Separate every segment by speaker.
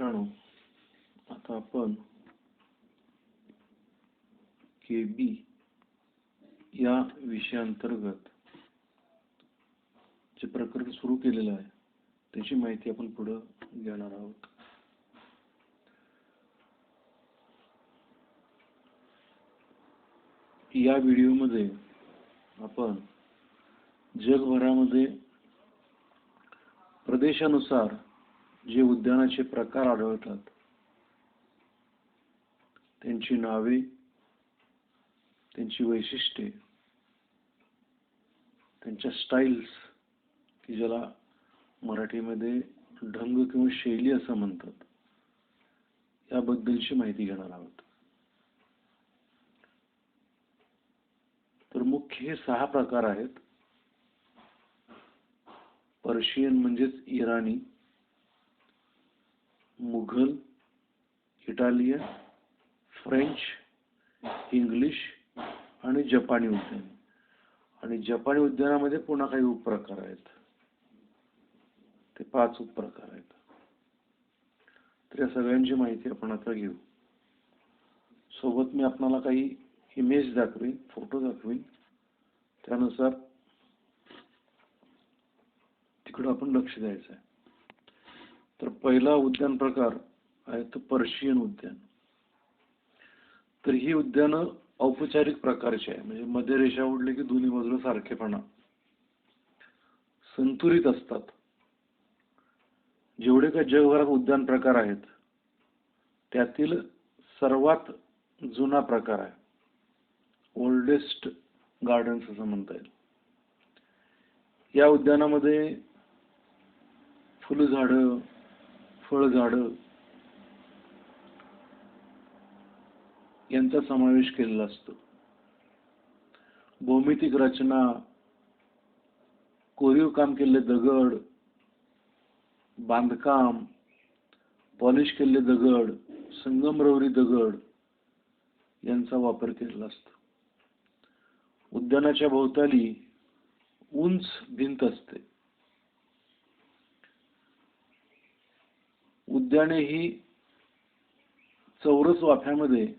Speaker 1: मित्रांनो आता आपण केबी या विषयांतर्गत जे प्रकरण सुरू केलेलं आहे त्याची माहिती आपण पुढे घेणार आहोत. या व्हिडिओमध्ये आपण जगभरामध्ये प्रदेशानुसार जे उद्यानाचे प्रकार आढळतात त्यांची नावे त्यांची वैशिष्ट्ये त्यांच्या स्टाईल्स की ज्याला मराठीमध्ये ढंग किंवा शैली असं म्हणतात याबद्दलची माहिती घेणार आहोत. तर मुख्य हे सहा प्रकार आहेत. पर्शियन म्हणजेच इराणी मुघल इटालियन फ्रेंच इंग्लिश आणि जपानी उद्यान. आणि जपानी उद्यानामध्ये पुन्हा काही उपप्रकार आहेत. ते पाच उपप्रकार आहेत. तर या सगळ्यांची माहिती आपण आता घेऊ. सोबत मी आपणाला काही इमेज दाखवेन फोटो दाखवेन. त्यानुसार तिकडं आपण लक्ष द्यायचं आहे. तर पहिला उद्यान प्रकार आहे तो पर्शियन उद्यान. तर ही उद्यानं औपचारिक प्रकारची आहे. म्हणजे मध्ये रेषा उडली की दोन्ही बाजूला सारखेपणा. संतुलित असतात. जेवढे काही जगभरात उद्यान प्रकार आहेत त्यातील सर्वात जुना प्रकार आहे. ओल्डेस्ट गार्डन्स असं म्हणता येईल. या उद्यानामध्ये फुलझाडं फळझाडं यांचा समावेश केलेला असतो. भौमितिक रचना कोरीव काम केलेले दगड बांधकाम पॉलिश केलेले दगड संगमरवरी दगड यांचा वापर केलेला असतो. उद्यानाच्या भोवताली उंच भिंत असते. उद्याने ही चौरस वाफ्यामध्ये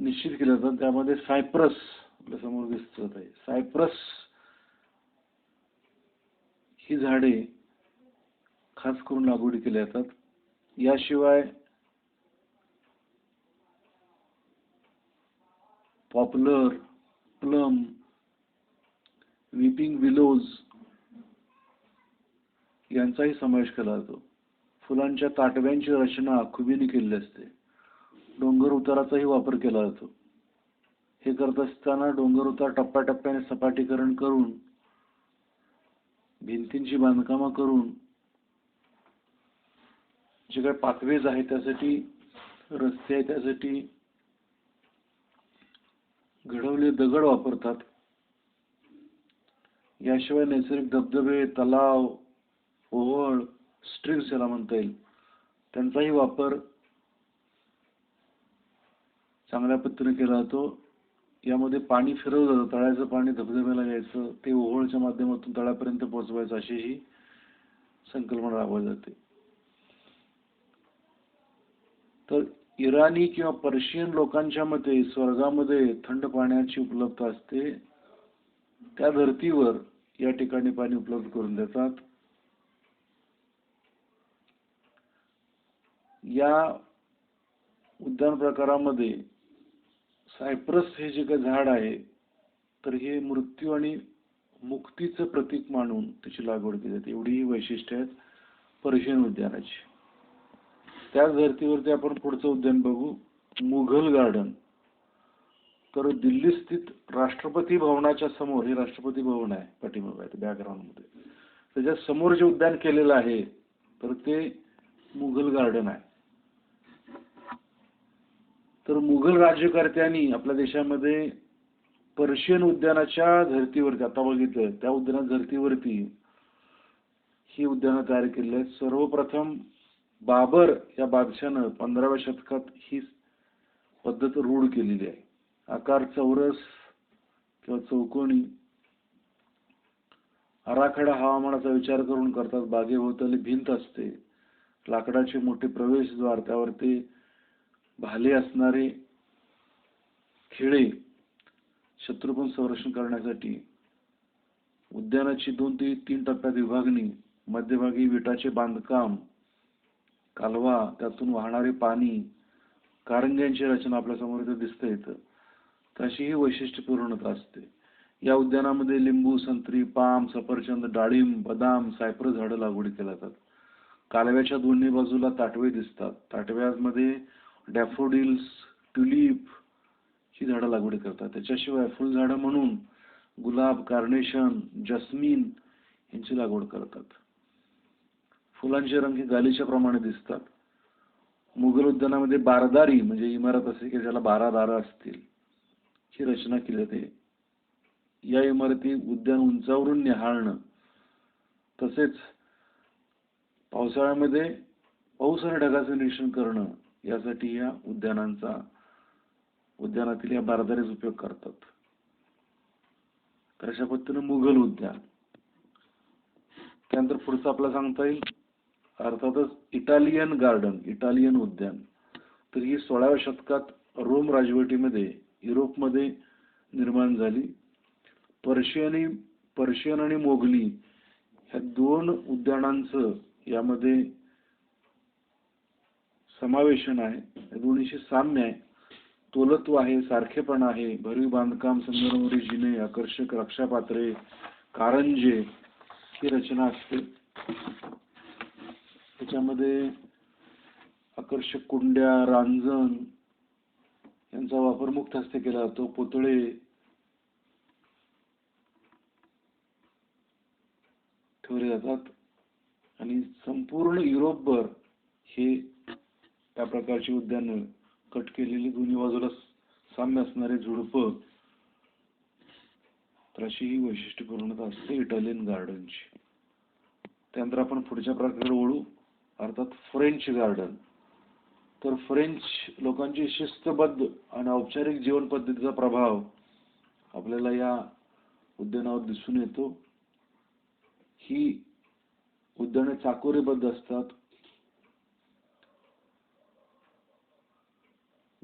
Speaker 1: निश्चित केले जातात त्यामध्ये सायप्रस आपल्यासमोर दिसत आहे. सायप्रस ही झाडे खास करून लागवडी केल्या जातात. याशिवाय पॉप्युलर प्लम विपिंग विलोज यांचाही समावेश केला जातो. फुलांच्या ताटव्यांची रचना खुबीने केलेली असते. डोंगर उताराचाही वापर केला जातो. हे करत असताना डोंगर उतार टप्प्याटप्प्याने सपाटीकरण करून भिंतींची बांधकामं करून जे काही पाथवेज आहे त्यासाठी रस्ते आहे त्यासाठी घडवले दगड वापरतात. याशिवाय नैसर्गिक धबधबे तलाव ओहळ स्ट्रीम्स याला म्हणता येईल. त्यांचाही वापर चांगल्या पद्धतीने केला जातो. यामध्ये पाणी फिरवलं जातं. तळ्याचं पाणी धबधब्याला यायचं. ते ओहोळच्या माध्यमातून तळ्यापर्यंत पोहोचवायचं अशी ही संकल्पना राबवली जाते. तर इराणी किंवा पर्शियन लोकांच्या मते स्वर्गामध्ये थंड पाण्याची उपलब्धता असते. त्या धर्तीवर या ठिकाणी पाणी उपलब्ध करून देतात. या उद्यान प्रकारामध्ये सायप्रस हे जे काही झाड आहे तर हे मृत्यू आणि मुक्तीचं प्रतीक मानून त्याची लागवड केली जाते. एवढी वैशिष्ट्य आहेत पर्शियन उद्यानाची. त्याच धर्तीवरती आपण पुढचं उद्यान बघू. मुघल गार्डन. तर दिल्ली स्थित राष्ट्रपती भवनाच्या समोर हे राष्ट्रपती भवन आहे पाठीमागे आहे बॅकग्राऊंडमध्ये त्याच्यासमोर जे उद्यान केलेलं आहे तर ते मुघल गार्डन आहे. तर मुघल राज्यकर्त्यांनी आपल्या देशामध्ये पर्शियन उद्यानाच्या धर्तीवरती आता बघितलं त्या उद्याना धर्तीवरती ही उद्यानं तयार केली आहेत. सर्वप्रथम बाबर या बादशानं पंधराव्या शतकात ही पद्धत रूढ केलेली आहे. आकार चौरस किंवा चौकोनी. आराखडा हवामानाचा विचार करून करतात बागेभोवताली भिंत असते. लाकडाचे मोठे प्रवेशद्वार त्यावरती भाले असणारे खिळे शत्रुपण संरक्षण करण्यासाठी उद्यानाची दोन ते तीन टप्प्यात विभागणी मध्यभागी विटाचे बांधकाम कालवा त्यातून वाहणारे पाणी कारंग्यांची रचना आपल्यासमोर इथं दिसते इथं. तशी ही वैशिष्ट्यपूर्णता असते. या उद्यानामध्ये लिंबू संत्री पाम सफरचंद डाळिंब बदाम सायप्रस झाडं लागवड केल्या जातात. कालव्याच्या दोन्ही बाजूला ताटवे दिसतात. ताटव्यामध्ये डॅफोडिल्स ट्युलिप ही झाडं लागवड करतात. त्याच्याशिवाय फुलझाडं म्हणून गुलाब कार्नेशन जस्मिन यांची लागवड करतात. फुलांचे रंग हे गालीच्या प्रमाणे दिसतात. मुघल उद्यानामध्ये बारदारी म्हणजे इमारत असे की ज्याला बारा दारा असतील ही रचना केली जाते. या इमारती उद्यान उंचावरून निहाळणं. तसेच पावसाळ्यामध्ये पाऊस आणि ढगाचं निरीक्षण करणं. यासाठी या उद्यानांचा उद्यानातील या बारदारीचा उपयोग करतात. तर अशा पद्धतीने मुघल उद्यान. त्यानंतर पुढचं आपल्याला सांगता येईल अर्थातच इटालियन गार्डन इटालियन उद्यान. तर ही सोळाव्या शतकात रोम राजवटीमध्ये युरोपमध्ये निर्माण झाली. पर्शियन पर्शियन आणि मोगली ह्या दोन उद्यानांचं यामध्ये समावेशन आहे. या दोन्हीशी साम्य आहे तोलत्व आहे सारखेपणा आहे. भरीव बांधकाम संगमरवरी जिने आकर्षक रक्षापात्रे कारंजे ही रचना असते. त्याच्यामध्ये आकर्षक कुंड्या रांजण यांचा वापर मुक्त हस्ते केला जातो. पुतळे ठेवले जातात. आणि संपूर्ण युरोपभर हे त्या प्रकारची उद्यानं कट केलेली दोन्ही बाजूला साम्य असणारे झुडपं तर अशी ही वैशिष्ट्यपूर्णता असते इटालियन गार्डनची त्यानंतर आपण पुढच्या प्रकारे ओळू अर्थात फ्रेंच गार्डन तर फ्रेंच लोकांची शिस्तबद्ध आणि औपचारिक जीवन पद्धतीचा प्रभाव आपल्याला या उद्यानावर दिसून येतो. ही उद्याने चाकोरीबद्ध असतात.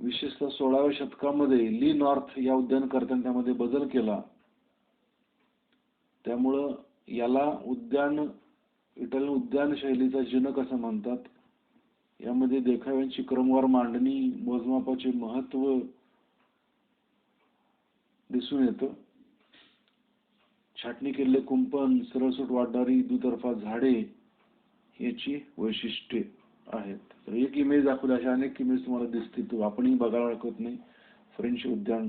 Speaker 1: विशेषतः सोळाव्या शतकामध्ये ली नॉर्थ या उद्यानकर्त्याने त्यामध्ये बदल केला. त्यामुळं याला उद्यान इटालियन उद्यान शैलीचा जनक असं म्हणतात. यामध्ये देखाव्यांची क्रमवार मांडणी मोजमापाचे महत्त्व दिसून येतं. छाटणी केलेले कुंपण सरळसूट वाढणारी दुतर्फा झाडे याची वैशिष्ट्ये. आहेत. तर एक इमेज दाखवली अशा अनेक इमेज तुम्हाला दिसतील. तो आपणही बघायला हरकत नाही. फ्रेंच उद्यान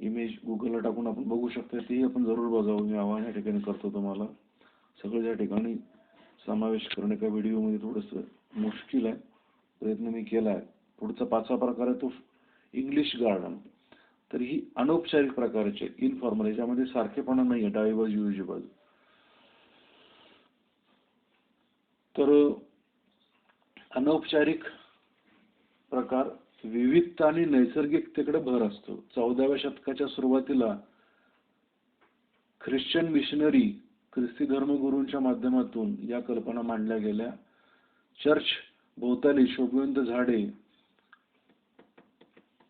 Speaker 1: इमेज गुगलला टाकून आपण बघू शकता. तेही आपण जरूर बघावं. मी आव्हान या ठिकाणी करतो तुम्हाला. सगळं या ठिकाणी समावेश करणे का व्हिडिओमध्ये थोडंसं मुश्किल आहे प्रयत्न मी केला आहे. पुढचा पाचवा प्रकार आहे तो इंग्लिश गार्डन तर ही अनौपचारिक प्रकारचे इनफॉर्मल याच्यामध्ये सारखेपणा नाही आहे डावी बाजू बाजू. तर अनौपचारिक प्रकार विविधता आणि नैसर्गिकतेकडे भर असतो. चौदाव्या शतकाच्या सुरुवातीला ख्रिश्चन मिशनरी ख्रिस्ती धर्मगुरूंच्या माध्यमातून या कल्पना मांडल्या गेल्या. चर्च भोवताली शोभवंत झाडे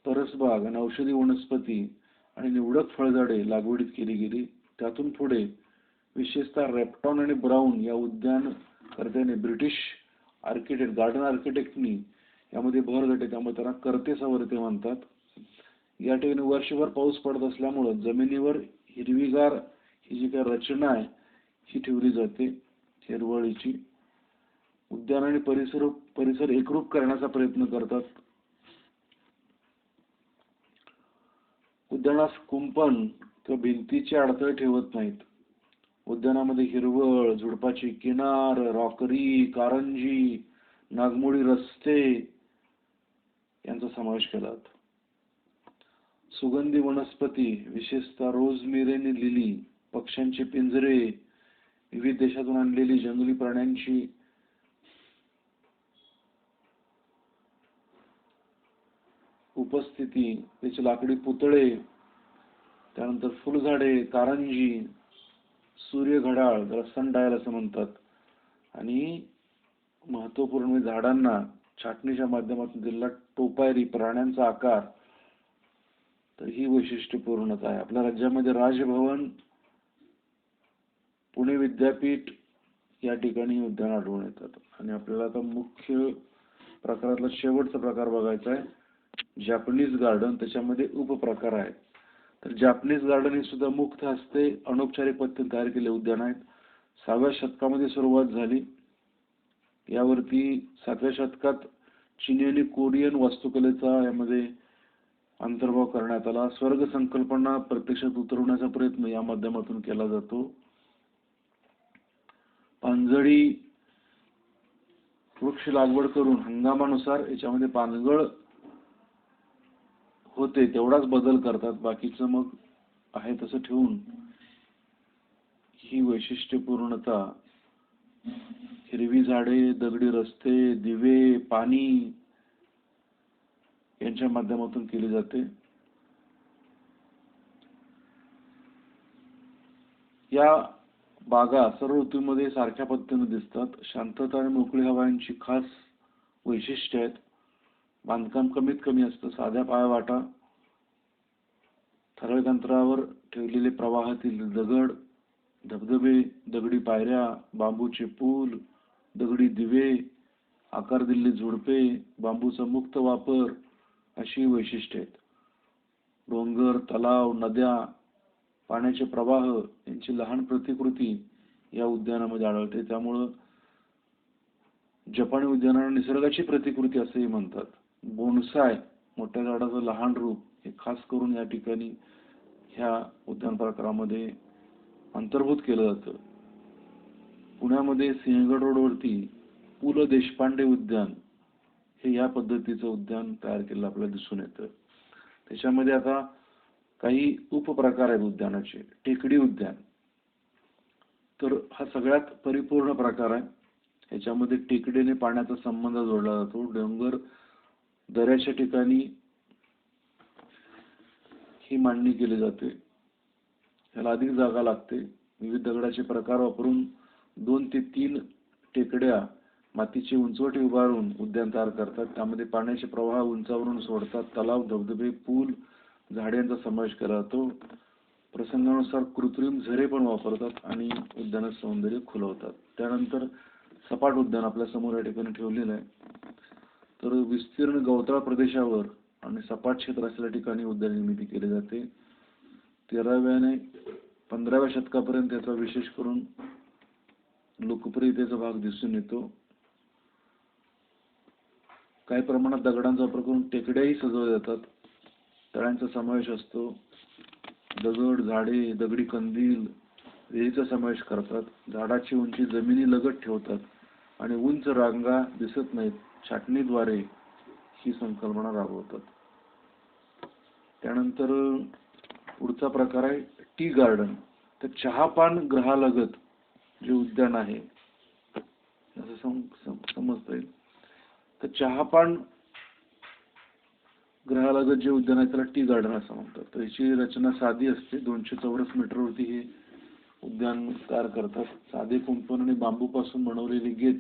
Speaker 1: परसबाग आणि औषधी वनस्पती आणि निवडक फळझाडे लागवडीत केली गेली. त्यातून पुढे विशेषतः रेप्टॉन आणि ब्राऊन या उद्यान कर्त्याने ब्रिटिश आर्किटेक्ट गार्डन आर्किटेक्टनी यामध्ये भर घटे त्यामुळे त्यांना कर्ते सावरते म्हणतात. या ठिकाणी वर्षभर पाऊस पडत असल्यामुळं जमिनीवर हिरवीगार ही जी काही रचना आहे ही ठेवली जाते. हिरवळीची उद्यान आणि परिसर परिसर एकरूप करण्याचा प्रयत्न करतात. उद्यानास कुंपण किंवा भिंतीचे अडथळे ठेवत नाहीत. उद्यानामध्ये हिरवळ झुडपाची किनार रॉकरी कारंजी नागमोडी रस्ते यांचा समावेश केला जातो. सुगंधी वनस्पती विशेषतः रोजमिरेने लिली पक्ष्यांचे पिंजरे विविध देशातून आणलेली जंगली प्राण्यांची उपस्थिती त्याचे लाकडी पुतळे त्यानंतर फुलझाडे कारंजी सूर्य घडाळ ज्याला सन डायल असं म्हणतात. आणि महत्त्वपूर्ण म्हणजे झाडांना छाटणीच्या माध्यमातून दिलेला टोपायरी प्राण्यांचा आकार तर ही वैशिष्ट्यपूर्णता आहे. आपल्या राज्यामध्ये राजभवन पुणे विद्यापीठ या ठिकाणी उद्यान आढळून येतात. आणि आपल्याला आता मुख्य प्रकारातला शेवटचा प्रकार बघायचा आहे. जॅपनीज गार्डन त्याच्यामध्ये उपप्रकार आहेत. तर जॅपनीज गार्डन हे सुद्धा मुक्त हस्ते अनौपचारिक पद्धतीने तयार केले उद्यान आहेत. सहाव्या शतकामध्ये सुरुवात झाली. यावरती सातव्या शतकात चिनी आणि कोरियन वास्तुकलेचा यामध्ये अंतर्भाव करण्यात आला. स्वर्ग संकल्पना प्रत्यक्षात उतरवण्याचा प्रयत्न या माध्यमातून केला जातो. पानझडी वृक्ष लागवड करून हंगामानुसार याच्यामध्ये पानगळ होते तेवढाच बदल करतात. बाकीचं मग आहे तसं ठेवून ही वैशिष्ट्यपूर्णता. हिरवी झाडे दगडी रस्ते दिवे पाणी यांच्या माध्यमातून केली जाते. या बागा सर्व ऋतूमध्ये सारख्या पद्धतीने दिसतात. शांतता आणि मोकळी हवा यांची खास वैशिष्ट्य आहेत. बांधकाम कमीत कमी असतं. साध्या पायवाटा ठराविक अंतरावर ठेवलेले प्रवाहातील दगड धबधबे दगडी पायऱ्या बांबूचे पूल दगडी दिवे आकार दिलेली झुडपे बांबूचा मुक्त वापर अशी वैशिष्ट्ये आहेत. डोंगर तलाव नद्या पाण्याचे प्रवाह यांची लहान प्रतिकृती या उद्यानामध्ये आढळते. त्यामुळं जपानी उद्यानाला निसर्गाची प्रतिकृती असेही म्हणतात. बोनसाय मोठ्या झाडाचं लहान रूप हे खास करून या ठिकाणी ह्या उद्यान प्रकारामध्ये अंतर्भूत केलं जातं. पुण्यामध्ये सिंहगड रोडवरती पु ल देशपांडे उद्यान हे या पद्धतीचं उद्यान तयार केलेलं आपल्याला दिसून येतं. त्याच्यामध्ये आता काही उपप्रकार आहेत उद्यानाचे. टेकडी उद्यान. तर हा सगळ्यात परिपूर्ण प्रकार आहे. ह्याच्यामध्ये टेकडीने पाण्याचा संबंध जोडला जातो. डोंगर दऱ्याच्या ठिकाणी ही मांडणी केली जाते. याला अधिक जागा लागते. विविध दगडाचे प्रकार वापरून दोन ते तीन टेकड्या मातीची उंचवटी उभारून उद्यान तयार करतात. त्यामध्ये पाण्याचे प्रवाह उंचावरून सोडतात. तलाव धबधबे पूल झाडे यांचा समावेश केला जातो. प्रसंगानुसार कृत्रिम झरे पण वापरतात आणि उद्यानात सौंदर्य खुलवतात. त्यानंतर सपाट उद्यान आपल्यासमोर या ठिकाणी ठेवलेलं आहे. तर विस्तीर्ण गवताळ प्रदेशावर आणि सपाट क्षेत्र असलेल्या ठिकाणी उद्यान निर्मिती केली जाते. तेराव्याने पंधराव्या शतकापर्यंत याचा विशेष करून लोकप्रियतेचा भाग दिसून येतो. काही प्रमाणात दगडांचा वापर करून टेकड्याही सजवल्या जातात. तळ्यांचा समावेश असतो. दगड झाडे दगडी कंदील विहिरीचा समावेश करतात. झाडाची उंची जमिनी लगत ठेवतात आणि उंच रांगा दिसत नाहीत. छाटणीद्वारे ही संकल्पना राबवतात. त्यानंतर पुढचा प्रकार आहे टी गार्डन. तर चहापान ग्रहालगत जे उद्यान आहे असं सम सम- समजता येईल. तर चहापान ग्रहालगत जे उद्यान आहे त्याला टी गार्डन असं म्हणतात. तर याची रचना साधी असते. दोनशे चौरस मीटरवरती हे उद्यान तयार करतात. साधे कुंपण आणि बांबूपासून बनवलेली गेट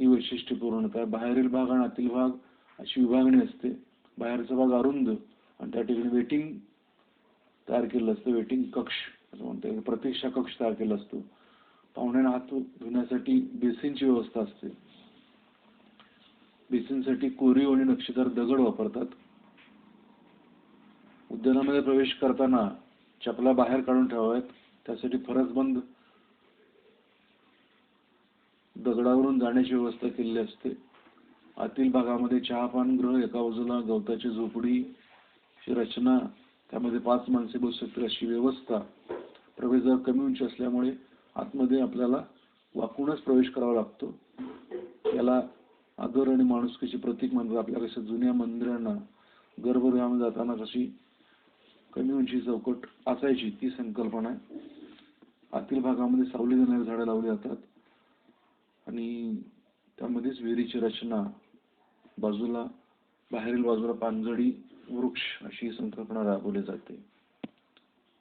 Speaker 1: ही वैशिष्ट्यपूर्णता आहे बाहेरील भाग आणि आतील भाग अशी विभागणी असते. बाहेरचा भाग अरुंद आणि त्या ठिकाणी वेटिंग तयार केलं असतं. वेटिंग कक्ष असं म्हणता येईल. प्रतीक्षा कक्ष तयार केला असतो. पाहुण्यांना हात धुण्यासाठी बेसिनची व्यवस्था असते. बेसिनसाठी कोरीव आणि नक्षीदार दगड वापरतात. उद्यानामध्ये प्रवेश करताना चपला बाहेर काढून ठेवाव्यात. त्यासाठी फरसबंद दगडावरून जाण्याची व्यवस्था केलेली असते. आतील भागामध्ये चहापानगृह एका बाजूला गवताची झोपडी ची रचना त्यामध्ये पाच माणसे बसू शकतील अशी व्यवस्था प्रवेशद्वार कमी उंची असल्यामुळे आतमध्ये आपल्याला वाकूनच प्रवेश करावा लागतो. याला आदर आणि माणुसकीचे प्रतीक म्हणतात. आपल्या कशा जुन्या मंदिरांना गर्भगृहामध्ये जाताना कशी कमी उंची चौकट असायची ती संकल्पना आहे. आतील भागामध्ये सावली देणारी झाडं लावली जातात. आणि त्यामध्येच विहिरीची रचना बाजूला बाहेरील बाजूला पानझडी वृक्ष अशी संकल्पना राबवली जाते.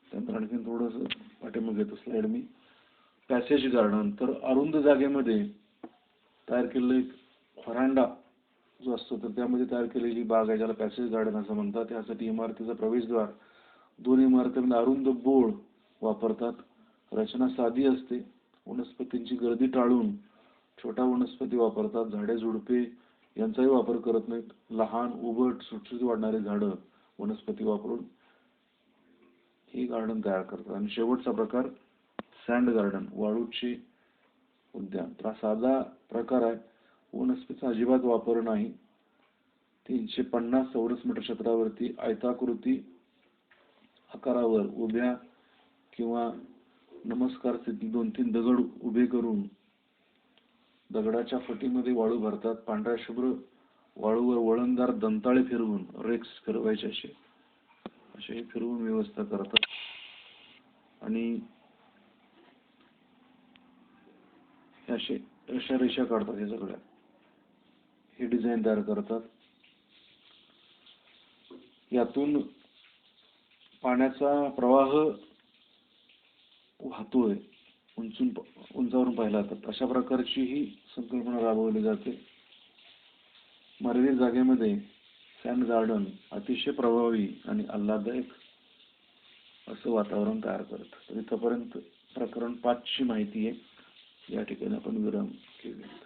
Speaker 1: त्यानंतर आणखीन थोडंसं पाठीमागे घेतो स्लाइड मी. पॅसेज गार्डन तर अरुंद जागेमध्ये तयार केलेलं एक खोरांडा जो असतो तर त्यामध्ये तयार केलेली बाग आहे ज्याला पॅसेज गार्डन असं म्हणतात त्यासाठी इमारतीचा प्रवेशद्वार. दोन इमारतीमध्ये अरुंद बोर्ड वापरतात. रचना साधी असते. वनस्पतींची गर्दी टाळून छोटा वनस्पती वापरतात झाडे झुडपे यांचाही वापर करत नाहीत. लहान उबट सुटसुटीत वाढणारी झाडं वनस्पती वापरून हे गार्डन तयार करतात. आणि शेवटचा प्रकार सँड गार्डन वाळूचे उद्यान. तर हा साधा प्रकार आहे. वनस्पतीचा अजिबात वापर नाही. तीनशे पन्नास चौरस मीटर क्षेत्रावरती आयताकृती आकारावर उभ्या किंवा नमस्कार स्थितीत दोन तीन दगड उभे करून दगडाच्या फटीमध्ये वाळू भरतात. पांढऱ्या शुभ्र वाळूवर वळणदार दंताळे फिरवून रेक्स फिरवायचे असे. असे फिरवून व्यवस्था करतात. आणि असे अशा रेषा काढतात हे सगळ्या. हे डिझाईन तयार करतात. यातून पाण्याचा प्रवाह वाहतोय. उंचून उंचावरून पाहिला जातात अशा प्रकारची ही संकल्पना राबवली जाते. मर्यादित जागेमध्ये सँड गार्डन अतिशय प्रभावी आणि आल्हाददायक असं वातावरण तयार करतं. तर इथंपर्यंत प्रकरण पाचची माहिती आहे. या ठिकाणी आपण विराम घेऊया